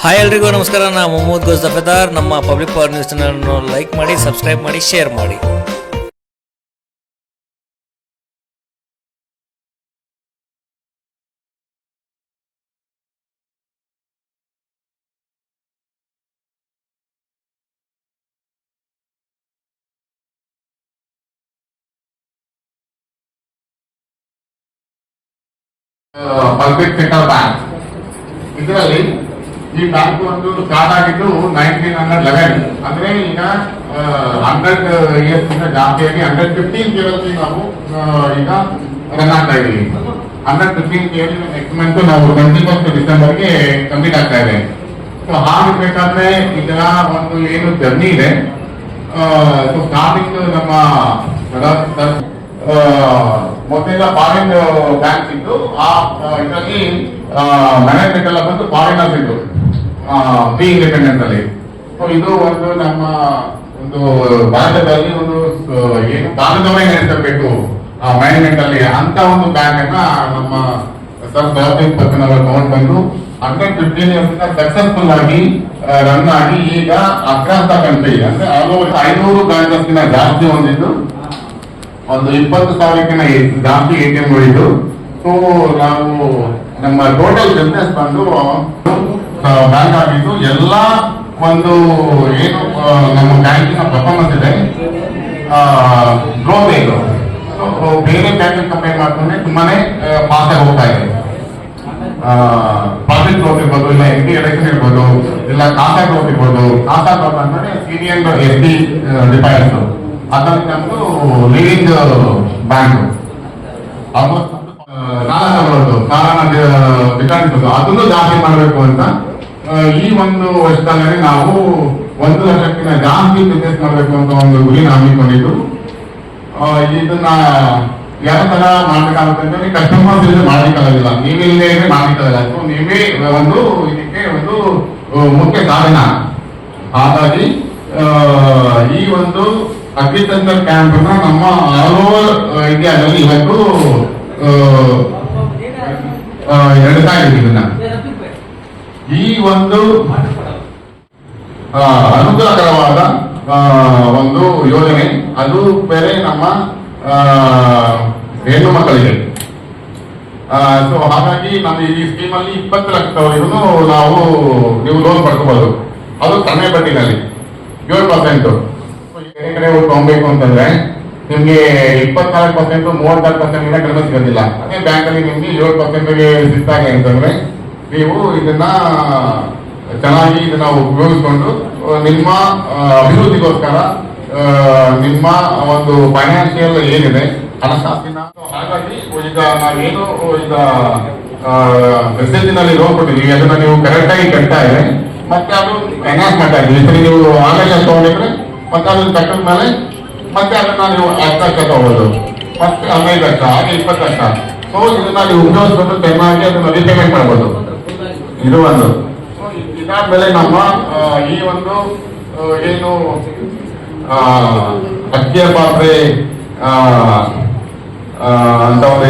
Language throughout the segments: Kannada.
ಹಾಯ್ ಎಲ್ರಿಗೂ ನಮಸ್ಕಾರ, ನಾನು ಮೊಹಮ್ಮದ್ ಗೋಸ್ ದಫೆದಾರ್. ನಮ್ಮ ಪಬ್ಲಿಕ್ ಪವರ್ ನ್ಯೂಸ್ ಚಾನಲ್ನ ಲೈಕ್ ಮಾಡಿ ಸಬ್ಸ್ಕ್ರೈಬ್ ಮಾಡಿ ಶೇರ್ ಮಾಡಿ. ಪಬ್ಲಿಕ್ ಸೆಕ್ಟರ್ ಬ್ಯಾಂಕ್ ಇದರಲ್ಲಿ ಈ ಬ್ಯಾಂಕ್ ಒಂದು ಸ್ಟಾರ್ಟ್ ಆಗಿದ್ದು ನೈನ್ಟೀನ್ ಹಂಡ್ರೆಡ್ ಲೆವೆನ್ ಅಂದ್ರೆ ಈಗ ಹಂಡ್ರೆಡ್ ಇಯರ್ಸ್ ಇಂದ ಜಾಸ್ತಿಯಾಗಿ ಹಂಡ್ರೆಡ್ ಫಿಫ್ಟೀನ್ ಇಯರ್ಸ್ ನಾವು ಈಗ ರನ್ ಆಗ್ತಾ ಇದೀವಿ. Hundred fifteen year next month ನಾವು ಟ್ವೆಂಟಿ ಫಸ್ಟ್ ಡಿಸೆಂಬರ್ಗೆ ಕಂಪ್ಲೀಟ್ ಆಗ್ತಾ ಇದೆ. ಸೊ ಹಾಗಿರ್ಬೇಕಾದ್ರೆ ಇದರ ಒಂದು ಏನು ಜರ್ನಿ ಇದೆ. ಸೊ ಸ್ಟಾರ್ಟಿಂಗ್ ನಮ್ಮ ಮೊದಲ ಫಾರಿನ್ ಬ್ಯಾಂಕ್ ಇದ್ದು, ಆ ಇದರಲ್ಲಿ ಮ್ಯಾನೇಜ್ಮೆಂಟ್ ಎಲ್ಲ ಬಂದು ಫಾರಿನರ್ಸ್ ಇದ್ದು ಬಿ ಇಂಡಿಪೆಂಡೆಂಟ್ ಅಲ್ಲಿ ಸೊ ಇದು ಒಂದು ನಮ್ಮ ಒಂದು ಭಾರತದಲ್ಲಿ ಒಂದು ಏನು ಕಾಲದವರೇ ನಡೆಸಬೇಕು ಮ್ಯಾನೇಜ್ಮೆಂಟ್ ಅಲ್ಲಿ ಅಂತ ಒಂದು ಬ್ಯಾಂಕ್ ಅನ್ನ ನಮ್ಮ ಸರ್ ಜಾಸ್ತಿ ಪಕ್ಕನವರು ತಗೊಂಡು ಬಂದು ಹಂಡ್ರೆಡ್ ಫಿಫ್ಟೀನ್ ಇಯರ್ಸ್ ಸಕ್ಸಸ್ಫುಲ್ ಆಗಿ ರನ್ ಆಗಿ ಈಗ ಅಕ್ರಾಂತ ಕಂಟ್ರಿ ಅಂದ್ರೆ ಆಲ್ಮೋಸ್ಟ್ ಐನೂರು ಬ್ರಾಂಚಸ್ ಜಾಸ್ತಿ ಹೊಂದಿದ್ದು, ಒಂದು ಇಪ್ಪತ್ತು ಸಾವಿರಕ್ಕಿಂತ ಜಾಸ್ತಿ ಎ ಟಿ ಎಂ ಸೊ ನಾವು ನಮ್ಮ ಟೋಟಲ್ ಬಿಸ್ನೆಸ್ ಬಂದು ಬ್ಯಾಂಕ್ ಆಗಿದ್ದು ಎಲ್ಲ ಒಂದು ಏನು ನಮ್ಮ ಬ್ಯಾಂಕಿನ ಪರ್ಫಾರ್ಮೆನ್ಸ್ ಇದೆ. ಇದು So, ಬೇರೆ ಬ್ಯಾಂಕ್ ಕಂಪೇರ್ ಮಾಡ್ಕೊಂಡ್ರೆ ತುಂಬಾನೇ ಪಾಸ್ ಆಗಿ ಹೋಗ್ತಾ ಇದೆ. ಪ್ರಾಫಿಟ್ ಗ್ರೋತ್ ಇರ್ಬೋದು ಇಲ್ಲ ಎನ್ ಡಿ ಎಲೆಕ್ಷನ್ ಇರ್ಬೋದು ಇಲ್ಲ ಕಾಸ ಗ್ರೋತ್ ಇರ್ಬೋದು ಖಾತಾ ಗ್ರೋತ್ ಅಂದ್ರೆ ಸೀನಿಯರ್ ಎಸ್ ಡಿ ಡಿಪಾಯಿಟ್ಸ್ ಅದರಲ್ಲಿ ನಮ್ದು ಲೀಡಿಂಗ್ ಬ್ಯಾಂಕ್ ಆಲ್ಮೋಸ್ಟ್ ಸಾಲ ತಗೊಳ್ಳೋದು ಸಾಲನ ರಿಟರ್ನ್ಸ್ ಅದನ್ನು ಜಾಸ್ತಿ ಮಾಡಬೇಕು ಅಂತ ಈ ಒಂದು ವರ್ಷದಲ್ಲಿ ನಾವು ಒಂದು ಲಕ್ಷಕ್ಕಿಂತ ಜಾಸ್ತಿ ಬಿಸ್ನೆಸ್ ಮಾಡಬೇಕು ಅಂತ ಒಂದು ಗುರಿ ಹಮ್ಮಿಕೊಂಡಿದ್ದು. ಇದನ್ನ ಯಾವ ತರ ಮಾಡ್ಬೇಕಾಗುತ್ತೆ ಕಸ್ಟಮರ್ಸ್ ಇಲ್ಲದೆ ಮಾಡ್ಲಿಕ್ಕಾಗೋದಿಲ್ಲ. ನೀವಿಲ್ಲದೆ ಮಾಡ್ಲಿಕ್ಕಾಗಲ್ಲ ಸೊ ನೀವೇ ಒಂದು ಇದಕ್ಕೆ ಒಂದು ಮುಖ್ಯ ಕಾರಣ. ಹಾಗಾಗಿ ಈ ಒಂದು ಅಗ್ರಿಕಲ್ಚರ್ ಕ್ಯಾಂಪ್ ನಮ್ಮ ಆಲ್ ಓವರ್ ಇಂಡಿಯಾದಲ್ಲಿ ಇವತ್ತು ನಡೆಸ್ತಾ ಇದನ್ನ ಈ ಒಂದು ಅನುಕೂಲಕರವಾದ ಒಂದು ಯೋಜನೆ, ಅದು ಬೇರೆ ನಮ್ಮ ಹೆಣ್ಣು ಮಕ್ಕಳಿಗೆ. ಸೊ ಹಾಗಾಗಿ ನಮ್ಮ ಈ ಸ್ಕೀಮ್ ಅಲ್ಲಿ ಇಪ್ಪತ್ತು ಲಕ್ಷದವರೆಗೂ ನಾವು ನೀವು ಲೋನ್ ಪಡ್ಕೋಬಹುದು ಅದು ಕಡಿಮೆ ಬಡ್ಡಿನಲ್ಲಿ ಏಳು ಪರ್ಸೆಂಟ್ ಬೇರೆ ಕಡೆ ಹೋಗಿ ತಗೊಬೇಕು ಅಂತಂದ್ರೆ ನಿಮ್ಗೆ ಇಪ್ಪತ್ನಾಲ್ಕು ಪರ್ಸೆಂಟ್ ಮೂವತ್ತಾರು ಪರ್ಸೆಂಟ್ ಕಡಿಮೆ ಸಿಗೋದಿಲ್ಲ. ಅದೇ ಬ್ಯಾಂಕ್ ಅಲ್ಲಿ ನಿಮ್ಗೆ ಏಳು ಪರ್ಸೆಂಟ್ಗೆ ಸಿಗ್ತಾರೆ ಅಂತಂದ್ರೆ ನೀವು ಇದನ್ನ ಚೆನ್ನಾಗಿ ಇದನ್ನ ಉಪಯೋಗಿಸ್ಕೊಂಡು ನಿಮ್ಮ ಅಭಿವೃದ್ಧಿಗೋಸ್ಕರ ನಿಮ್ಮ ಒಂದು ಫೈನಾನ್ಷಿಯಲ್ ಏನಿದೆ, ಹಣಕಾಸಿನ ಹಾಗಾಗಿ ಈಗ ನಾವೇನು ಈಗ ಮೆಸೇಜಿನಲ್ಲಿ ನಲ್ಲಿ ಲೋನ್ ಅದನ್ನ ನೀವು ಕರೆಕ್ಟ್ ಆಗಿ ಕಟ್ತಾ ಇದೆ ಮತ್ತೆ ಅದು ಫೈನಾನ್ಸ್ ಮಾಡ್ತಾ ಇದ್ದೀವಿ. ನೀವು ಆನ್ಲೈನ್ ತಗೊಂಡಿದ್ರೆ ಮತ್ತೆ ಅದನ್ನ ಕಟ್ಟಿದ ಮೇಲೆ ಮತ್ತೆ ಅದನ್ನ ನೀವು ಲಕ್ಷ ತಗೋಬಹುದು ಮತ್ತೆ ಹದಿನೈದು ಲಕ್ಷ ಹಾಗೆ ಇಪ್ಪತ್ತು ಲಕ್ಷ ಸೊ ಇದನ್ನ ನೀವು ಟೈಮ್ ಆಗಿ ಅದನ್ನ ರೀಪೇಮೆಂಟ್ ಮಾಡ್ಬೋದು. ಇದು ಒಂದು. ಇದಾದ್ಮೇಲೆ ನಮ್ಮ ಈ ಒಂದು ಏನು ಅಕ್ಕಿಯ ಪಾತ್ರೆ ಅಂತ ಒಂದು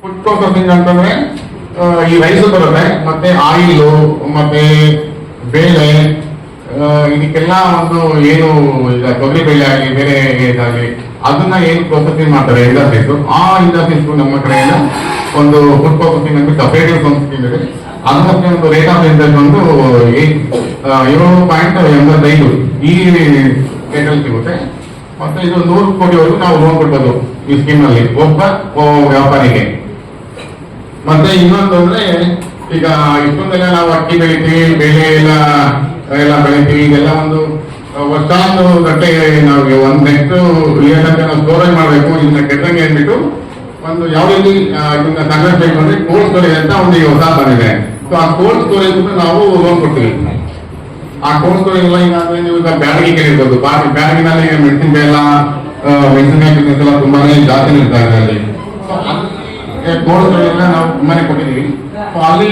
ಫುಡ್ ಪ್ರೊಸೆಸಿಂಗ್ ಅಂತಂದ್ರೆ ಈ ರೈಸ್ ಬರುತ್ತೆ ಮತ್ತೆ ಆಯಿಲು ಮತ್ತೆ ಬೇಳೆ ಇದಕ್ಕೆಲ್ಲ ಒಂದು ಏನು ತೊಗರಿ ಬೆಳೆ ಆಗಲಿ, ಬೇರೆ ಇದಾಗಲಿ, ಅದನ್ನ ಏನು ಪ್ರೊಸೆಸಿಂಗ್ ಮಾಡ್ತಾರೆ? ಇಂಡಸ್ಟ್ರೀಸ್ ಆ ಇಂಡಸ್ಟ್ರೀಸ್ ನಮ್ಮ ಕಡೆಯಿಂದ ಒಂದು ಫುಡ್ ಪ್ರೊಸೆಸಿಂಗ್ ಅಂತ ಸಪರೇಟಿವ್ ಸ್ಕೀಮ್ ಇದೆ ಅದಕ್ಕೆ ಒಂದು ರೇಟ್ ಆಫ್ ಇಂಟ್ರೆಸ್ಟ್ ಒಂದು ಏಳು ಪಾಯಿಂಟ್ ಎಂಬತ್ತೈದು ಈ ರೇಟಲ್ಲಿ ಸಿಗುತ್ತೆ. ಮತ್ತೆ ಇದು ನೂರು ಕೋಟಿವರೆಗೂ ನಾವು ಲೋನ್ ಕೊಡ್ಬೋದು ಈ ಸ್ಕೀಮ್ನಲ್ಲಿ ಒಬ್ಬ ವ್ಯಾಪಾರಿಗೆ. ಮತ್ತೆ ಇನ್ನೊಂದು ಅಂದ್ರೆ ಈಗ ಇಷ್ಟೊಂದೆಲ್ಲ ನಾವು ಅಕ್ಕಿ ಬೆಳಿತೀವಿ, ಬೆಳೆ ಎಲ್ಲ ಎಲ್ಲ ಬೆಳಿತೀವಿ ಇದೆಲ್ಲ ಒಂದು ವರ್ಷಾಂದು ಗಟ್ಟೆ ನಾವು ಒಂದು ನೆಕ್ಸ್ಟ್ ಇಯರ್ ಅಂತ ನಾವು ಸ್ಟೋರೇಜ್ ಮಾಡಬೇಕು ಇದನ್ನ ಕೆಟ್ಟಂಗೆ ಅಂದ್ಬಿಟ್ಟು ಒಂದು ಯಾವ ರೀತಿ ಇದನ್ನ ಸಂಗ್ರಹಿಸಬೇಕು ಅಂದ್ರೆ ಕೋಲ್ಡ್ ಸ್ಟೋರೇಜ್ ಅಂತ ಒಂದು ಹೊಸ ಬಂದಿದೆ. ಸೊ ಆ ಕೋಲ್ಡ್ ಸ್ಟೋರೇಜ್ ನಾವು ಲೋನ್ ಕೊಡ್ತೀವಿ. ಆ ಕೋಲ್ಡ್ ಸ್ಟೋರೇಜ್ ಎಲ್ಲ ಏನಾದ್ರೆ ನೀವು ಈಗ ಬ್ಯಾಡಗಿ ಕೇಳಿರ್ಬೋದು. ಬ್ಯಾಡಗಿನಲ್ಲಿ ಮೆಣಸಿನಕಾಯಿ ಎಲ್ಲ ಮೆಣಸಿನಕಾಯಿ ಬಿಸ್ನೆಸ್ ಎಲ್ಲ ತುಂಬಾನೇ ಜಾಸ್ತಿ ನಿಲ್ತಾ ಇದೆ ಅಲ್ಲಿ. ಕೋಲ್ಡ್ ಸ್ಟೋರೇಜ್ ನಾವು ತುಂಬಾನೇ ಕೊಟ್ಟಿದ್ದೀವಿ. ಸೊ ಅಲ್ಲಿ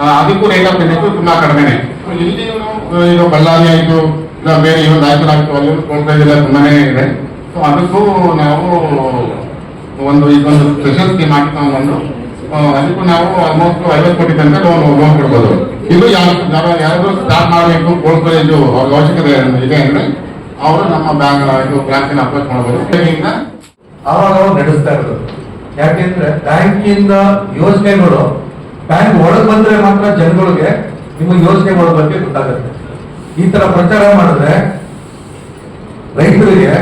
ಅದಕ್ಕೂ ರೇಟ್ ಆಫ್ ಇಂಟ್ರೆಸ್ಟ್ ತುಂಬಾ ಕಡಿಮೆನೆ. ಇಲ್ಲಿ ಈಗ ಬಳ್ಳಾರಿ ಆಯ್ತು ಇಲ್ಲ ಬೇರೆ ಇವರು ರಾಯಚೂರು ಆಯ್ತು ಅಲ್ಲಿ ಕೋಲ್ಡ್ ಇದೆಲ್ಲ ಎಲ್ಲ ತುಂಬಾನೇ ಇದೆ. ಸೊ ಅದಕ್ಕೂ ನಾವು ಒಂದು ಇದೊಂದು ಸ್ಪೆಷಲ್ ಸ್ಕೀಮ್ ಆಗಿ ತಗೊಂಡು ಅದಕ್ಕೂ ನಾವು ಆಲ್ಮೋಸ್ಟ್ ಐವತ್ತು ಕೋಟಿ ತನಕ ಲೋನ್ ಲೋನ್ ಕೊಡ್ಬೋದು. ಇದು ಯಾರು- ಯಾರಾದ್ರೂ ಸ್ಟಾರ್ಟ್ ಮಾಡಬೇಕು ಕೋಲ್ಡ್ ಸ್ಟೋರೇಜ್ ಅವ್ರಿಗೆ ಅವಶ್ಯಕತೆ ಇದೆ ಅಂದ್ರೆ ಅವರು ನಮ್ಮ ಬ್ಯಾಂಕ್ ಇದು ಬ್ಯಾಂಕಿನ ಅಪ್ರೋಚ್ ಮಾಡಬಹುದು ಅವಾಗ ಅವ್ರು ನಡೆಸ್ತಾ ಇರೋದು. ಯಾಕೆಂದ್ರೆ ಬ್ಯಾಂಕಿಂದ ಯೋಜನೆಗಳು ಬ್ಯಾಂಕ್ ಒಳಗ್ ಬಂದ್ರೆ ಮಾತ್ರ ಜನಗಳಿಗೆ ನಿಮ್ಮ ಯೋಜನೆಗಳ ಬಗ್ಗೆ ಗೊತ್ತಾಗುತ್ತೆ. ಈ ತರ ಪ್ರಚಾರ ಮಾಡಿದ್ರೆ ರೈತರಿಗೆ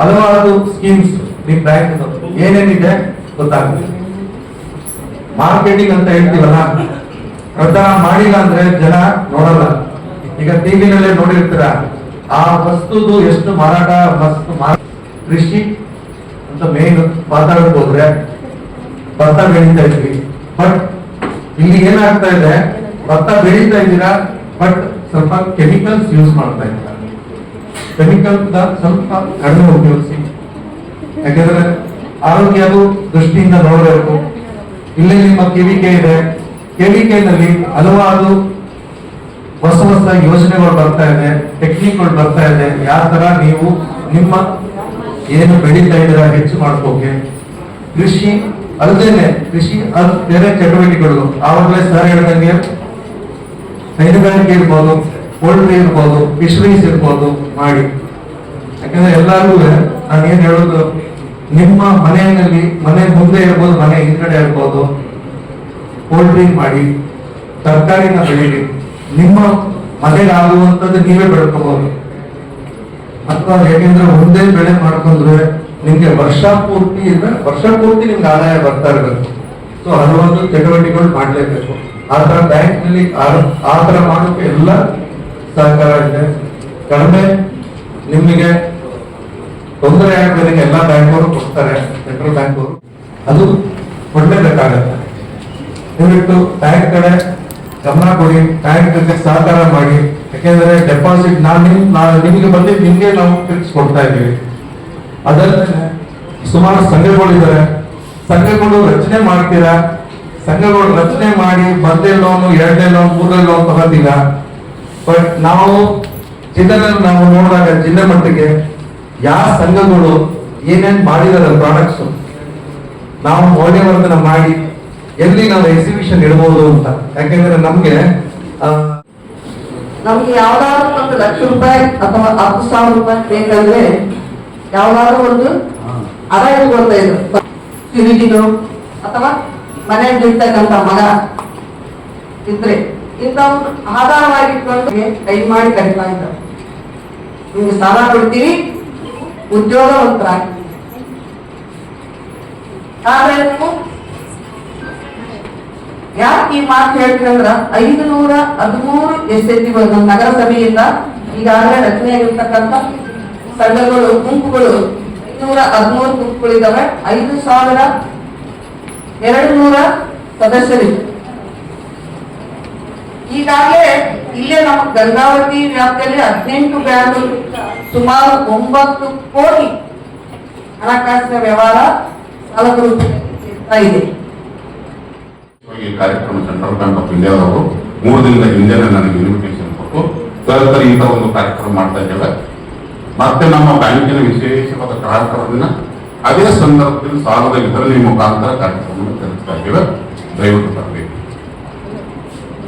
ಹಲವಾರು ಸ್ಕೀಮ್ಸ್ ನಿಮ್ ಬ್ಯಾಂಕ್ ಏನೇನಿದೆ ಗೊತ್ತಾಗುತ್ತೆ. ಮಾರ್ಕೆಟಿಂಗ್ ಅಂತ ಹೇಳ್ತೀವಲ್ಲ, ಪ್ರಚಾರ ಮಾಡಿಲ್ಲ ಅಂದ್ರೆ ಜನ ನೋಡಲ್ಲ. ಈಗ ಟಿವಿನಲ್ಲೇ ನೋಡಿರ್ತೀರ, ಆ ವಸ್ತುದು ಎಷ್ಟು ಮಾರಾಟ, ವಸ್ತು ಕೃಷಿ ಅಂತ ಮೇನ್ ಮಾತಾಡಕ್ ಹೋದ್ರೆ ಭತ್ತ ಬೆಳೀತಾ ಇದ್ವಿ. ಬಟ್ ಇಲ್ಲಿ ಏನಾಗ್ತಾ ಇದೆ? ಭತ್ತ ಬೆಳೀತಾ ಇದ್ದೀರಾ? ಬಟ್ ಸ್ವಲ್ಪ ಕೆಮಿಕಲ್ಸ್ ಯೂಸ್ ಮಾಡ್ತಾ ಇದ್ದಾರೆ? ಕೆಮಿಕಲ್ ಸ್ವಲ್ಪ ಕಡಿಮೆ ಉಪಯೋಗಿಸಿ. ಯಾಕಂದ್ರೆ ಆರೋಗ್ಯದ ದೃಷ್ಟಿಯಿಂದ ನೋಡಬೇಕು. ಇಲ್ಲಿ ನಿಮ್ಮ ಕೆವಿಕೆ ಇದೆ. ಕೆವಿಕೆನಲ್ಲಿ ಹಲವಾರು ಹೊಸ ಹೊಸ ಯೋಜನೆಗಳು ಬರ್ತಾ ಇದೆ. ಟೆಕ್ನಿಕ್ಗಳು ಬರ್ತಾ ಇದೆ. ಯಾವ ತರ ನೀವು ನಿಮ್ಮ ಏನು ಬೆಳೀತಾ ಇದ್ದೀರಾ ಹೆಚ್ಚು ಮಾಡ್ಕೋಕೆ? ಕೃಷಿ ಅಲ್ಲದೇನೆ ಕೃಷಿ ಅದು ಬೇರೆ ಚಟುವಟಿಕೆಗಳು. ಆವಾಗಲೇ ಸರ್ ಹೇಳ್ದಂಗೆ ಹೈನುಗಾರಿಕೆ ಇರ್ಬೋದು ಪೋಲ್ಟ್ರಿ ಇರ್ಬೋದು ಫಿಶರೀಸ್ ಇರ್ಬೋದು ಮಾಡಿ. ಯಾಕಂದ್ರೆ ಎಲ್ಲರಿಗೂ ನಾನು ಏನ್ ಹೇಳೋದು, ನಿಮ್ಮ ಮನೆಯಲ್ಲಿ, ಮನೆ ಮುಂದೆ ಇರ್ಬೋದು, ಮನೆ ಹಿಂದ್ಗಡೆ ಇರ್ಬೋದು ಪೋಲ್ಟ್ರಿ ಮಾಡಿ, ತರಕಾರಿನ ಬೆಳೀರಿ ನಿಮ್ಮ ಮನೆಗೆ ಆಗುವಂತದ್ದು ನೀವೇ ಬೆಳ್ಕೋಬಹುದು ಅಥವಾ ಹೇಗೆಂದ್ರೆ ಒಂದೇ ಬೆಳೆ ಮಾಡ್ಕೊಂಡ್ರೆ ನಿಮ್ಗೆ ವರ್ಷ ಪೂರ್ತಿ ಇದ್ರೆ ವರ್ಷ ಪೂರ್ತಿ ನಿಮ್ಗೆ ಆದಾಯ ಬರ್ತಾ ಇರಬೇಕು ಸೊ ಹಲವಾರು ಚಟುವಟಿಕೆಗಳು ಮಾಡಲೇಬೇಕು. ಆ ತರ ಬ್ಯಾಂಕ್ನಲ್ಲಿ ಆ- ತರ ಮಾಡೋಕೆ ಎಲ್ಲ ಸಹಕಾರ ಇದೆ. ಕಡಿಮೆ ನಿಮಗೆ ತೊಂದರೆ ಆಗದೆ ಎಲ್ಲ ಬ್ಯಾಂಕ್ ಅವರು ಕೊಡ್ತಾರೆ, ಸೆಂಟ್ರಲ್ ಬ್ಯಾಂಕ್ ಅವರು ಅದು ಕೊಡಲೇಬೇಕಾಗತ್ತೆ. ದಯವಿಟ್ಟು ಬ್ಯಾಂಕ್ ಕಡೆ ಗಮನ ಕೊಡಿ, ಬ್ಯಾಂಕ್ ಜೊತೆ ಸಹಕಾರ ಮಾಡಿ. ಯಾಕೆಂದ್ರೆ ಡೆಪಾಸಿಟ್ ನಾನು ನಿಮ್ಗೆ ಬಂದು ನಿಮ್ಗೆ ನಾವು ಫಿಕ್ಸ್ ಕೊಡ್ತಾ ಇದ್ದೀವಿ. ಅದಲ್ಲದೆ ಸುಮಾರು ಸಂಘಗಳಿದ್ದಾರೆ ಸಂಘಗಳು ರಚನೆ ಮಾಡ್ತೀರಾ? ಸಂಘಗಳು ರಚನೆ ಮಾಡಿ ಮೊದಲೇ ಲೋನು ಎರಡನೇ ಲೋನ್ ಮೂರನೇ ಲೋನ್ ತಗೋತೀರ? ಬಟ್ ನಾವು ಜಿಲ್ಲೆ ನಾವು ನೋಡಿದಾಗ ಜಿಲ್ಲೆ ಮಟ್ಟಿಗೆ ಯಾವ ಸಂಘಗಳು ಏನೇನ್ ಮಾಡಿದಾರೆ ಪ್ರಾಡಕ್ಟ್ಸ್ ನಾವು ಮೌಲ್ಯವರ್ಧನ ಮಾಡಿ ಎಲ್ಲಿ ನಾವು ಎಕ್ಸಿಬಿಷನ್ ಇಡಬಹುದು ಅಂತ. ಯಾಕೆಂದ್ರೆ ನಮ್ಗೆ ನಮ್ಗೆ ಯಾವ್ದಾದ್ರು ಒಂದು ಲಕ್ಷ ರೂಪಾಯಿ ಅಥವಾ ಹತ್ತು ಸಾವಿರ ರೂಪಾಯಿ ಬೇಕಂದ್ರೆ ಯಾವ್ದಾದ್ರು ಒಂದು ಅದ ಇಟ್ಕೊಳ್ತಾ ಇದ್ರು. ಸಿರಿಜಿನು ಅಥವಾ ಮನೆಯಲ್ಲಿ ಇರ್ತಕ್ಕಂಥ ಮಗ ಇದ್ರೆ ಇಂಥವ್ರು ಆಧಾರವಾಗಿ ಇಟ್ಕೊಂಡು ಕೈ ಮಾಡಿ ಕರಿತಾ ಇದ್ದಾರೆ. ನಿಮ್ಗೆ ಸಾಲ ಕೊಡ್ತೀವಿ ಉದ್ಯೋಗವಂತರಾಗಿ ಆದ್ರೆ ನೀವು ಯಾಕೆ ಈ ಮಾತು ಹೇಳ್ತೀನಿ ಅಂದ್ರ ಐದು ನೂರ ಹದಿಮೂರು ಎಸ್ ಎಸ್ ನಗರಸಭೆಯಿಂದ ಈಗಾಗಲೇ ರಚನೆಯಾಗಿರ್ತಕ್ಕಂಥ ಸಂಘಗಳು ಗುಂಪುಗಳು ಇನ್ನೂರ ಹದಿಮೂರು ಗುಂಪುಗಳಿದಾವೆ ಐದು ಸಾವಿರ ಎರಡು ನೂರ ಸದಸ್ಯರಿವೆ ಈಗಾಗಲೇ ಇಲ್ಲೇ ನಮ್ಮ ಗಂಗಾವತಿ ವ್ಯಾಪ್ತಿಯಲ್ಲಿ ಹದಿನೆಂಟು ಬ್ಯಾಂಕ್ ಸುಮಾರು ಒಂಬತ್ತು ಕೋಟಿ ಹಣಕಾಸಿನ ವ್ಯವಹಾರ ರೂಪದಲ್ಲಿ ಇದೆ. ಈ ಕಾರ್ಯಕ್ರಮ ಸೆಂಟ್ರಲ್ ಬ್ಯಾಂಕ್ ಆಫ್ ಇಂಡಿಯಾ ಅವರು ಮೂರು ದಿನದ ಹಿಂದೆನೆ ನನಗೆ ಇನ್ವಿಟೇಷನ್ ಕೊಟ್ಟು, ಸರ್ ಸರ್, ಇಂಥ ಒಂದು ಕಾರ್ಯಕ್ರಮ ಮಾಡ್ತಾ ಇದ್ದೇವೆ. ಮತ್ತೆ ನಮ್ಮ ಬ್ಯಾಂಕಿನ ವಿಶೇಷವಾದ ಗ್ರಾಹಕರನ್ನ ಅದೇ ಸಂದರ್ಭದಲ್ಲಿ ಸಾಲದ ವಿತರಣೆ ಮುಖಾಂತರ ಕಾರ್ಯಕ್ರಮವನ್ನು ತಿಳಿಸ್ತಾ ಇದ್ದೇವೆ. ದಯವಿಟ್ಟು ಬರಬೇಕು.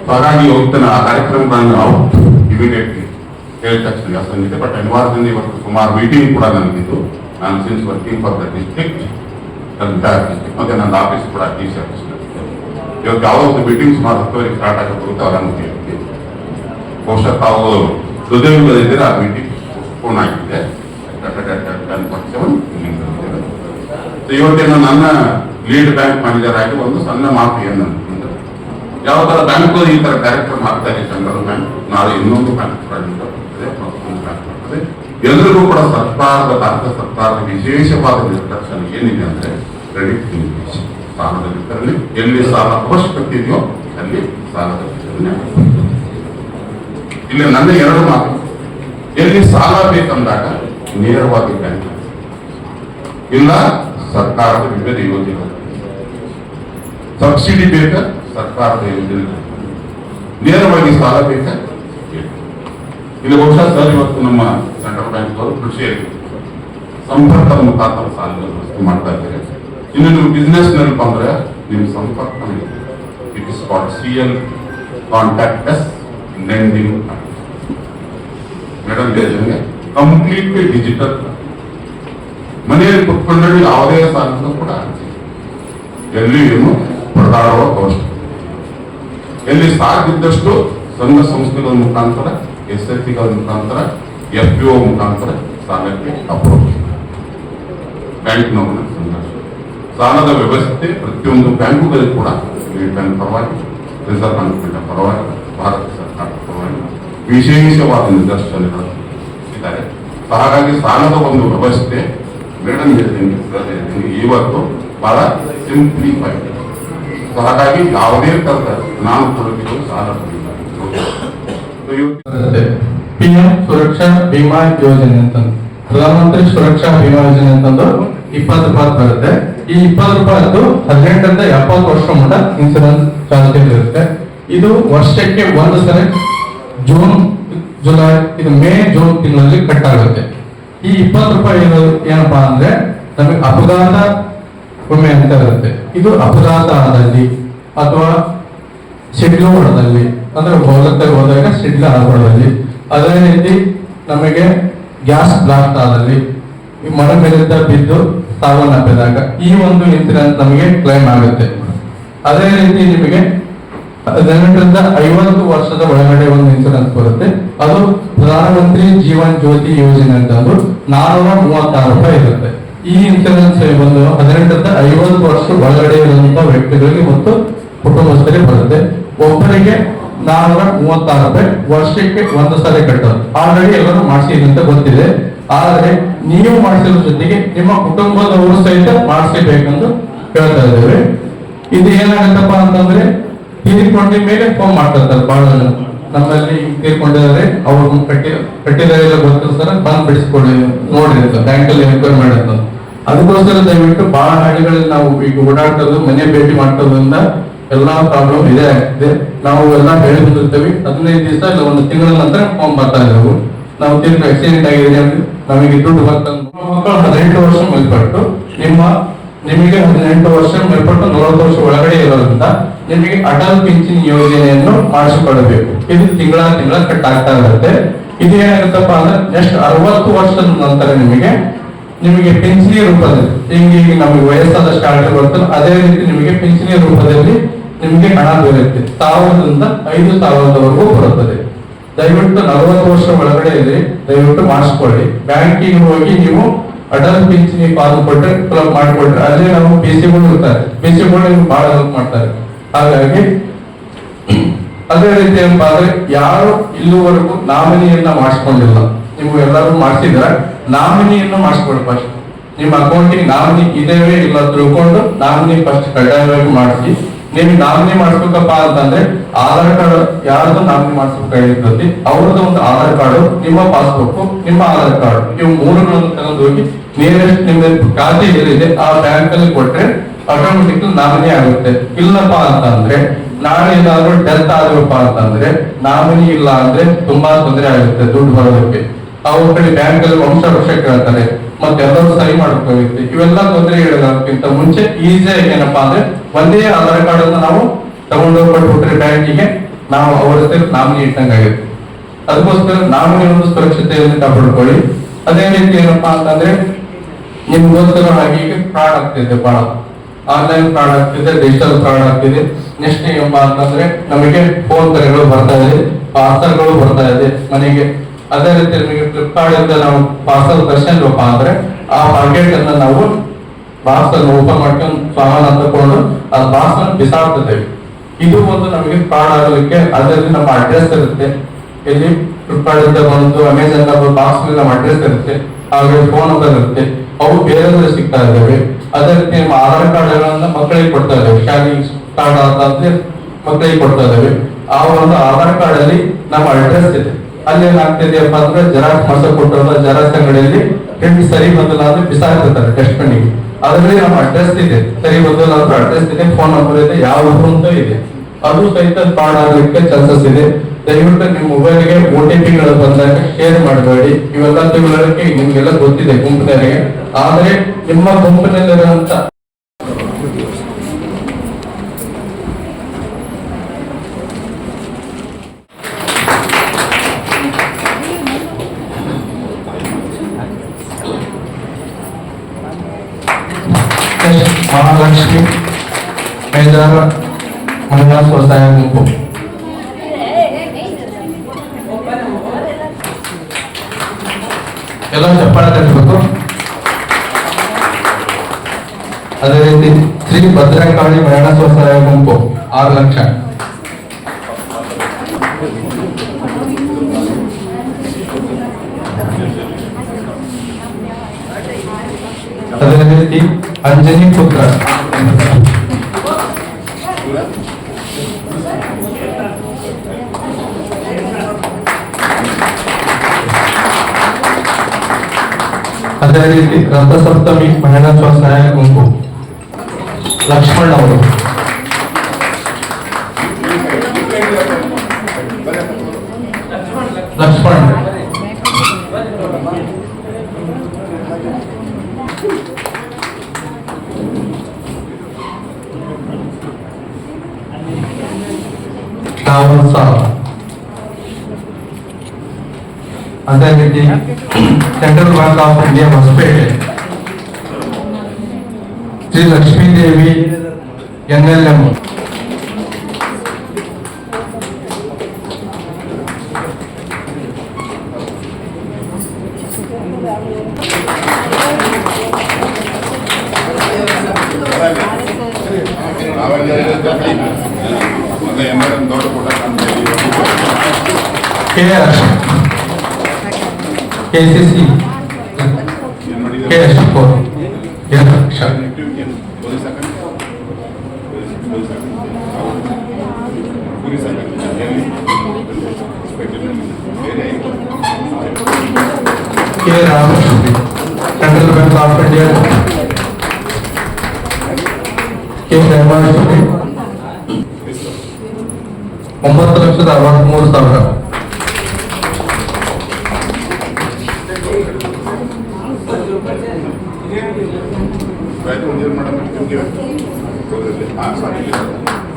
ಹಾಗಾಗಿ ಇವತ್ತಿನ ಆ ಕಾರ್ಯಕ್ರಮಗಳನ್ನು ನಾವು ಇಮಿಡಿಯೇಟ್ಲಿ ಹೇಳಿದ ತಕ್ಷಣ ಬಟ್ ಅನಿವಾರ್ಯದಿಂದ ಇವತ್ತು ಸುಮಾರು ಮೀಟಿಂಗ್ ಕೂಡ ನನಗಿದ್ದು ನಾನು since working for the district district ಮತ್ತೆ ನನ್ನ ಆಫೀಸ್ ಕೂಡ ಡಿ ಸಿ ಆಫೀಸ್ ಇವತ್ತು ಯಾವುದೋ ಒಂದು ಮೀಟಿಂಗ್ ಸುಮಾರು ಹತ್ತುವರೆಗೆ ಸ್ಟಾರ್ಟ್ ಆಗಬಹುದು ಅವರ ಮುಖ್ಯ ಬಹುಶಃ ತಾವು ಹೃದಯವಿಲ್ಲದಿದ್ದರೆ ಆ ಮೀಟಿಂಗ್ ಪೂರ್ಣ ಆಗಿದೆ So, ಇವತ್ತೇನು ನನ್ನ ಲೀಡ್ ಬ್ಯಾಂಕ್ ಮ್ಯಾನೇಜರ್ ಆಗಿ ಒಂದು ಸಣ್ಣ ಮಾತು ಏನು ಯಾವ ತರ ಬ್ಯಾಂಕ್ ಈ ತರ ಕಾರ್ಯಕ್ರಮ ಆಗ್ತಾ ಇದೆ ಸೆಂಟ್ರಲ್ ಬ್ಯಾಂಕ್ ನಾಳೆ ಇನ್ನೊಂದು ಬ್ಯಾಂಕ್ ಬರ್ತದೆ ಎಲ್ರಿಗೂ ಕೂಡ ಸರ್ಕಾರದ ಭಾರತ ಸರ್ಕಾರದ ವಿಶೇಷವಾದ ನಿರ್ದೇಶನ ಏನಿದೆ ಅಂದ್ರೆ ಕ್ರೆಡಿಟ್ ಸಾಲದ ವಿತರಣೆ ಎಲ್ಲಿ ಸಾಲ ಅವಶ್ಯಕತೆ ಇದೆಯೋ ಅಲ್ಲಿ ಸಾಲದ ವಿತರಣೆ. ಇಲ್ಲಿ ನನ್ನ ಎರಡು ಮಾತು. ಎಲ್ಲಿ ಸಾಲ ಬೇಕಂದಾಗ ನೇರವಾಗಿ ಬ್ಯಾಂಕ್ ಇಲ್ಲ, ಸರ್ಕಾರದ ವಿವಿಧ ಯೋಜನೆ ಸಬ್ಸಿಡಿ ಬೇಕಾ, ಸರ್ಕಾರದ ಯೋಜನೆ ನೇರವಾಗಿ ಸಾಲ ಬೇಕ? ಇದು ಬಹುಶಃ ಸರ್ ಇವತ್ತು ನಮ್ಮ ಸೆಂಟ್ರಲ್ ಬ್ಯಾಂಕ್ ಅವರು ಕೃಷಿಯಲ್ಲಿ ಸಂಪರ್ಕದ ಮುಖಾಂತರ ಸಾಲ ಮಾಡ್ತಾ ಇದ್ದಾರೆ. ಇನ್ನು ನೀವು ಬಿಸ್ನೆಸ್ನಲ್ಲಿ ಬಂದ್ರೆ ನಿಮ್ಮ ಸಂಪರ್ಕ it is C L contactless lending completely digital ಮನೆಯಲ್ಲಿ ಕುತ್ಕೊಂಡು ಯಾವುದೇ ಸಾಧನ ಕೂಡ. ಎಲ್ಲಿ ಏನು ಪರದಾಡುವ ಅವಶ್ಯಕತೆ ಎಲ್ಲಿ ಸಾಧ್ಯದಷ್ಟು ಸಂಘ ಸಂಸ್ಥೆಗಳ ಮುಖಾಂತರ, ಎಸ್ ಎಫ್ ಸಿಗಳ ಮುಖಾಂತರ, ಎಫ್ ಒ ಮುಖಾಂತರ ಸಾಲಕ್ಕೆ ಅಪ್ರೋಚ್ ಬ್ಯಾಂಕ್ನವರ ಸಂಘರ್ಷ ಸಾಲದ ವ್ಯವಸ್ಥೆ ಪ್ರತಿಯೊಂದು ಬ್ಯಾಂಕುಗಳಿಗೆ ಕೂಡ ಸ್ಟೇಟ್ ಬ್ಯಾಂಕ್ ಪರವಾಗಿ ರಿಸರ್ವ್ ಬ್ಯಾಂಕ್ ಪರವಾಗಿ, ಭಾರತ ಸರ್ಕಾರ ಪರವಾಗಿ ವಿಶೇಷವಾದ ನಿದರ್ಶನಗಳು. ಸೊ ಹಾಗಾಗಿ ಸಾಲದ ಒಂದು ವ್ಯವಸ್ಥೆ ಇವತ್ತು ಬಹಳ ಸಿಂಪ್ಲಿಫೈ ಹಾಗಾಗಿ ಯಾವುದೇ ತರದ ನಾನು ಕೊಡಬೇಕು ಸಾಲ ಪಿಎಂ ಸುರಕ್ಷಾ ಬಿಮಾ ಯೋಜನೆ ಅಂತ ಪ್ರಧಾನಮಂತ್ರಿ ಸುರಕ್ಷಾ ಬಿಮಾ ಯೋಜನೆ ಅಂತಂದು ಇಪ್ಪತ್ತು ರೂಪಾಯಿ ಬರುತ್ತೆ. ಈ ಇಪ್ಪತ್ತು ರೂಪಾಯಿದ್ದು ಹದಿನೆಂಟರಿಂದ ಎಪ್ಪತ್ತು ವರ್ಷ ಮಟ್ಟ ಇನ್ಸೂರೆನ್ಸ್ ಚಾಲ್ತಿ ಇರುತ್ತೆ. ಇದು ವರ್ಷಕ್ಕೆ ಒಂದು ಸಲ ಜೂನ್ ಜುಲೈ, ಇದು ಮೇ, ಜೂನ್ ತಿಂಗಳಲ್ಲಿ ಕಟ್ ಆಗುತ್ತೆ. ಈ ಇಪ್ಪತ್ತು ರೂಪಾಯಿ ಇರೋದು ಏನಪ್ಪಾ ಅಂದ್ರೆ ನಮಗೆ ಅಪಘಾತ ವಿಮೆ ಅಂತ ಇರುತ್ತೆ. ಇದು ಅಪಘಾತ ಆದಲ್ಲಿ ಅಥವಾ ಸಿಡ್ಲು ಹೊಡೆದಲ್ಲಿ ಅಂದ್ರೆ ಹೊಲಕ್ಕೆ ಹೋದಾಗ ಸಿಡ್ಲ ಹೊಡೆದಲ್ಲಿ ಅದೇ ರೀತಿ ನಮಗೆ ಗ್ಯಾಸ್ ಬ್ಲಾಸ್ಟ್ ಆದಲ್ಲಿ ಮರ ಮೇಲಿಂದ ಬಿದ್ದು ಸಾವನ್ನಪ್ಪಿದಾಗ ಈ ಒಂದು ಇನ್ಸಿಡೆಂಟ್ ನಮಗೆ ಕ್ಲೈಮ್ ಆಗುತ್ತೆ. ಅದೇ ರೀತಿ ನಿಮಗೆ ಹದಿನೆಂಟರಿಂದ ಐವತ್ತು ವರ್ಷದ ಒಳಗಡೆ ಒಂದು ಇನ್ಸೂರೆನ್ಸ್ ಬರುತ್ತೆ. ಅದು ಪ್ರಧಾನಮಂತ್ರಿ ಜೀವನ್ ಜ್ಯೋತಿ ಯೋಜನೆ ಅಂತ ಅಂದು ನಾನೂರ ಮೂವತ್ತಾರು ರೂಪಾಯಿ ಇರುತ್ತೆ. ಈ ಇನ್ಸೂರೆನ್ಸ್ ಬಂದು ಹದಿನೆಂಟರಿಂದ ಐವತ್ತು ವರ್ಷ ಒಳಗಡೆ ಇರುವಂತಹ ವ್ಯಕ್ತಿಗಳಿಗೆ ಮತ್ತು ಕುಟುಂಬಸ್ಥರಿಗೆ ಬರುತ್ತೆ. ಒಬ್ಬರಿಗೆ ನಾನೂರ ಮೂವತ್ತಾರು ರೂಪಾಯಿ ವರ್ಷಕ್ಕೆ ಒಂದು ಸಾರಿ ಕಟ್ಟೋದು. ಆಲ್ರೆಡಿ ಎಲ್ಲರೂ ಮಾಡಿಸಿದೆ ಅಂತ ಗೊತ್ತಿದೆ. ಆದರೆ ನೀವು ಮಾಡಿಸಿದ್ರ ಜೊತೆಗೆ ನಿಮ್ಮ ಕುಟುಂಬದವರು ಸಹಿತ ಮಾಡಿಸಬೇಕೆಂದು ಹೇಳ್ತಾ ಇದ್ದೇವೆ. ಇದು ಏನಾಗುತ್ತಪ್ಪ ಅಂತಂದ್ರೆ ತೀರಿಕೊಂಡ ಮೇಲೆ ಫೋನ್ ಮಾಡ್ತಾರೆ ಬಹಳ ನಮ್ಮಲ್ಲಿ ತೀರ್ಕೊಂಡಿದ್ದಾರೆ ಅವ್ರು ಕಟ್ಟಿ, ಕಟ್ಟಿದ್ದಾರೆ ಇಲ್ಲ ಗೊತ್ತಿಲ್ಲ ಸರ್, ಬಂದ್ ಬಿಡಿಸ್ಕೊಡಿ ನೋಡ್ರಿ ಅಂತ ಬ್ಯಾಂಕಲ್ಲಿ ಎನ್ಕ್ವೈರಿ ಮಾಡಿ ಅಂತ ಅದಕ್ಕೋಸ್ಕರ ದಯವಿಟ್ಟು ಬಹಳ ಹಳ್ಳಿಗಳಲ್ಲಿ ನಾವು ಈಗ ಓಡಾಡ್ತದ್ದು ಮನೆ ಭೇಟಿ ಮಾಡೋದ್ರಿಂದ ಎಲ್ಲಾ ಪ್ರಾಬ್ಲಮ್ ಇದೇ ಆಗ್ತಿದೆ ನಾವು ಎಲ್ಲ ಹೇಳಿ ಬಂದಿರ್ತೇವೆ ಹದಿನೈದು ದಿವಸ ಇಲ್ಲ, ಒಂದು ತಿಂಗಳ ನಂತರ ಫೋನ್ ಬರ್ತಾ ಇದ್ದಾವೆ ನಾವು ತಿರ್ಗಿ ಆಕ್ಸಿಡೆಂಟ್ ಆಗಿದೆ ನಮಗೆ ದುಡ್ಡು ಬರ್ತಂದು ಮಕ್ಕಳು ಹದಿನೆಂಟು ವರ್ಷ ಮೇಲ್ಪಟ್ಟು, ನಿಮ್ಮ, ನಿಮಗೆ ಹದಿನೆಂಟು ವರ್ಷ ಮೇಲ್ಪಟ್ಟು ನಲವತ್ತು ವರ್ಷ ಒಳಗಡೆ ಇರೋದ್ರಿಂದ ನಿಮಗೆ ಅಟಲ್ ಪಿಂಚಣಿ ಯೋಜನೆಯನ್ನು ಮಾಡಿಸಿಕೊಳ್ಳಬೇಕು ಇದು ತಿಂಗಳ ತಿಂಗಳ ಕಟ್ ಆಗ್ತಾ ಇರುತ್ತೆ. ಇದು ಏನಾಗುತ್ತಪ್ಪ ಅಂದ್ರೆ ನೆಕ್ಸ್ಟ್ ಅರವತ್ತು ವರ್ಷದ ನಂತರ ನಿಮಗೆ ನಿಮಗೆ ಪಿಂಚಣಿ ರೂಪದಲ್ಲಿ ಹಿಂಗೆ ಈಗ ನಮಗೆ ವಯಸ್ಸಾದಷ್ಟು ಸ್ಟಾರ್ಟ್ ಬರ್ತಲ್ಲ ಅದೇ ರೀತಿ ನಿಮಗೆ ಪಿಂಚಣಿ ರೂಪದಲ್ಲಿ ನಿಮಗೆ ಹಣ ದೊರೆಯುತ್ತೆ. ಸಾವಿರದಿಂದ ಐದು ಸಾವಿರದವರೆಗೂ ಬರುತ್ತದೆ. ದಯವಿಟ್ಟು ನಲವತ್ತು ವರ್ಷ ಒಳಗಡೆ ಇದೆ ದಯವಿಟ್ಟು ಮಾಡಿಸ್ಕೊಳ್ಳಿ. ಬ್ಯಾಂಕಿಗೆ ಹೋಗಿ ನೀವು ಅಟಲ್ ಪಿಂಚಣಿ ಫಾರ್ಮ್ ಕೊಟ್ಟರೆ ಕ್ಲಬ್ ಮಾಡಿಕೊಟ್ರೆ, ಅಲ್ಲೇ ನಾವು ಪಿ ಸಿಗಳು ಇರ್ತಾರೆ. ಪಿ ಸಿಗಳು ಬಹಳ ಹೆಲ್ಪ್ ಮಾಡ್ತಾರೆ. ಹಾಗಾಗಿ ಅದೇ ರೀತಿ ಏನಪ್ಪಾ ಅಂದ್ರೆ ಯಾರು ಇಲ್ಲಿವರೆಗೂ ನಾಮಿನಿಯನ್ನ ಮಾಡಿಸ್ಕೊಂಡಿಲ್ಲ. ನೀವು ಎಲ್ಲರೂ ಮಾಡಿಸಿದ್ರೆ ನಾಮಿನಿಯನ್ನು ಮಾಡಿಸ್ಕೊಳ್ಳಿ ಫಸ್ಟ್ ನಿಮ್ಮ ಅಕೌಂಟಿಗೆ ನಾಮಿನಿ ಇದೇವೇ ಇಲ್ಲ ತಿಳ್ಕೊಂಡು ನಾಮಿನಿ ಫಸ್ಟ್ ಕಡ್ಡಾಯವಾಗಿ ಮಾಡಿಸಿ. ನೀವು ನಾಮಿನಿ ಮಾಡಿಸ್ಬೇಕಪ್ಪ ಅಂತಂದ್ರೆ ಆಧಾರ್ ಕಾರ್ಡ್ ಯಾರ್ದು ನಾಮಿನಿ ಮಾಡಿಸ್ಬೇಕಾಗಿರ್ತೈತಿ ಅವ್ರದ್ದು ಒಂದು ಆಧಾರ್ ಕಾರ್ಡು, ನಿಮ್ಮ ಪಾಸ್ಬುಕ್ ನಿಮ್ಮ ಆಧಾರ್ ಕಾರ್ಡ್. ಇವು ಮೂರುಗಳನ್ನು ತಗೊಂಡು ಹೋಗಿ ನಿಯರೆಸ್ಟ್ ನಿಮ್ಮ ಖಾತೆ ಏನಿದೆ ಆ ಬ್ಯಾಂಕ್ ಅಲ್ಲಿ ಕೊಟ್ರೆ ಆಟೋಮೆಟಿಕ್ ನಾಮಿನಿ ಆಗುತ್ತೆ. ಇಲ್ಲಪ್ಪ ಅಂತಂದ್ರೆ, ನಾಳೆ ಏನಾದ್ರೂ ಡೆತ್ ಆದ್ರಪ್ಪ ಅಂತಂದ್ರೆ, ನಾಮಿನಿ ಇಲ್ಲ ಅಂದ್ರೆ ತುಂಬಾ ತೊಂದರೆ ಆಗುತ್ತೆ ದುಡ್ಡು ಬರೋದಕ್ಕೆ. ಅವ್ರ ಕಡೆ ಬ್ಯಾಂಕ್ ಅಲ್ಲಿ ವಂಶ ವರ್ಷ ಕೇಳ್ತಾರೆ ಮತ್ತೆ ಎಲ್ಲರೂ ಸಹಿ ಮಾಡ್ಕೋಬೇಕು ಇವೆಲ್ಲ ತೊಂದರೆಗಳಕ್ಕಿಂತ ಮುಂಚೆ ಈಸಿಯಾಗಿ ಏನಪ್ಪಾ ಅಂದ್ರೆ ಒಂದೇ ಆಧಾರ್ ಕಾರ್ಡ್ ಅನ್ನು ನಾವು ತಗೊಂಡೋಗಿ ಕೊಟ್ಬಿಟ್ರೆ ಬ್ಯಾಂಕಿಗೆ, ನಾವು ಅವರ ಹೆಸರು ನಾಮಿನಿ ಇಟ್ಟಂಗಾಗುತ್ತೆ. ಅದಕ್ಕೋಸ್ಕರ ನಾಮಿನಿ ಒಂದು ಸುರಕ್ಷತೆಯನ್ನು ಕಾಪಾಡ್ಕೊಳ್ಳಿ. ಅದೇ ರೀತಿ ಏನಪ್ಪಾ ಅಂತಂದ್ರೆ ನಿಮ್ಗೋಸ್ಕರ ಹಾಗೆ ಫ್ರಾಡ್ ಆಗ್ತಿದೆ ಬಹಳ ಆನ್ಲೈನ್ ಪ್ರಾಡಕ್ಟ್ ಆಗ್ತಿದೆ ಡಿಜಿಟಲ್ ಪ್ರಾಡಕ್ಟ್ ಆಗ್ತಿದೆ ನೆಕ್ಸ್ಟ್ ಏನಪ್ಪ ಅಂತಂದ್ರೆ ನಮಗೆ ಫೋನ್ ಕರೆಗಳು ಬರ್ತಾ ಇದೆ ಪಾರ್ಸಲ್ಗಳು ಬರ್ತಾ ಇದೆ ಮನೆಗೆ. ಅದೇ ರೀತಿ ನಮಗೆ ಫ್ಲಿಪ್ಕಾರ್ಟ್ ಇಂದ ನಾವು ಪಾರ್ಸಲ್ ತರ್ಸಿದ್ವಪ್ಪ ಅಂದ್ರೆ ಆ ಪಾಕೆಟ್ ಅನ್ನ ನಾವು ಪಾರ್ಸಲ್ ಓಪನ್ ಮಾಡ್ಕೊಂಡು ಸಾಮಾನು ತಕೊಂಡು ಆ ಪಾರ್ಸಲ್ ಬಿಸಾಡ್ತಿದ್ದೇವೆ. ಇದು ಒಂದು ನಮಗೆ ಫ್ರಾಡ್ ಆಗಲಿಕ್ಕೆ ಅದರಲ್ಲಿ ನಮ್ಮ ಅಡ್ರೆಸ್ ಇರುತ್ತೆ. ಇಲ್ಲಿ ಫ್ಲಿಪ್ಕಾರ್ಟ್ ಇಂದ ಬಂದು ಅಮೆಝಾನ್ ಬಾಕ್ಸ್ ನಮ್ಮ ಅಡ್ರೆಸ್ ಇರುತ್ತೆ. ಹಾಗೆ ಫೋನ್ ನಂಬರ್ ಇರುತ್ತೆ. ಅವು ಬೇರೆ ಸಿಗ್ತಾ ಇದ್ದಾವೆ. ಅದೇ ರೀತಿ ನಮ್ಮ ಆಧಾರ್ ಕಾರ್ಡ್ಗಳನ್ನು ಮಕ್ಕಳಿಗೆ ಕೊಡ್ತಾ ಇದ್ದೇವೆ. ಸ್ಕ್ಯಾನಿಂಗ್ ಕಾರ್ಡ್ ಅಂತಂದ್ರೆ ಮಕ್ಕಳಿಗೆ ಕೊಡ್ತಾ ಇದ್ದೇವೆ. ಆ ಒಂದು ಆಧಾರ್ ಕಾರ್ಡ್ ಅಲ್ಲಿ ನಮ್ಮ ಅಡ್ರೆಸ್ ಇದೆ. ಅಲ್ಲಿ ಏನಾಗ್ತಿದೆಯಪ್ಪ ಅಂದ್ರೆ ಜೆರಾಕ್ಸ್ ಮಾಡ್ಸಕ್ ಕೊಟ್ಟಂತ ಜೆರಾಕ್ಸ್ ಅಂಗಡಿಯಲ್ಲಿ ಪ್ರಿಂಟ್ ಸರಿ ಬಂದಿಲ್ಲ ಅಂದ್ರೆ ಟೆಸ್ಟ್ ಡಸ್ಟ್ಬಿನ್ಗೆ ಅದರಲ್ಲಿ ನಮ್ಮ ಅಡ್ರೆಸ್ ಇದೆ. ಸರಿ ಬಂದಿಲ್ಲ ಅಂದ್ರೆ ಅಡ್ರೆಸ್ ಇದೆ ಫೋನ್ ನಂಬರ್ ಇದೆ ಯಾವ ಇದೆ. ಅದು ಸಹಿತ ಕಾರ್ಡ್ ಆಗಲಿಕ್ಕೆ ಚಾನ್ಸಸ್ ಇದೆ. ದಯವಿಟ್ಟು ನಿಮ್ಮ ಮೊಬೈಲ್ಗೆ ಓ ಟಿ ಪಿಗಳು ಬಂದಾಗ ಶೇರ್ ಮಾಡಬೇಡಿ. ಇವೆಲ್ಲ ತಿಳುವಳಿಕೆ ನಿಮ್ಗೆಲ್ಲ ಗೊತ್ತಿದೆ ಗುಂಪಿನವರಿಗೆ ಆದರೆ ನಿಮ್ಮ ಗುಂಪಿನಲ್ಲಿರುವಂತ ಮಹಾಲಕ್ಷ್ಮಿ ಮೇಜಾರ ಮಹಿಳಾ ಸ್ವಸಹಾಯ ಗುಂಪು. ಎಲ್ಲ ಚಪ್ಪಾಳೆ ತಟ್ಟಬೇಕು ಅದೇ ರೀತಿ ಶ್ರೀ ಭದ್ರಕಾಳಿ ಮಹಿಳಾ ಸ್ವಸಹಾಯ ಗುಂಪು ಆರು ಲಕ್ಷ ಅದೇ ರೀತಿ ಅದೇ ರೀತಿ ರಥಸಪ್ತಮಿ ಮಹಿಳಾ ಸ್ವಸಹಾಯ ಗುಂಪು ಲಕ್ಷ್ಮಣ್ ಅವರು ಲಕ್ಷ್ಮಣ್ ಶ್ರಾವಣ್ ಸಾವ್ ಅದೇ ರೀತಿ central bank of India Hosapete Shri Lakshmidevi N L M police hockey. Police ಹಾಕಿ. ಪೊಲೀಸ್ ಹಾಕಿ. ಎಲ್ಲಿ? ಇನ್ಸ್ಪೆಕ್ಟರ್ ಬೇರೆ K Ramakrishna central bank of India K Hemashwari ಒಂಬತ್ತು ಲಕ್ಷದ ಅರವತ್ಮೂರು ಸಾವಿರ ಆಯ್ತು ಒಂದು ಏನು ಮಾಡೋಣ ನಿಮಗೆ ಹಾಂ ಸಾಕು